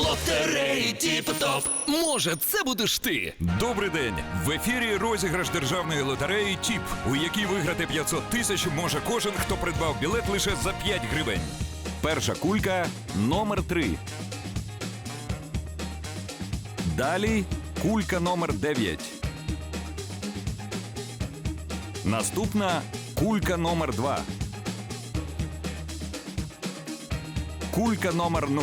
Лотереї Тіп-топ. Може, це будеш ти? Добрий день! В ефірі розіграш державної лотереї ТІП, у якій виграти 500 тисяч може кожен, хто придбав білет лише за 5 гривень. Перша кулька номер 3. Далі кулька номер 9. Наступна кулька номер 2. Кулька номер 0.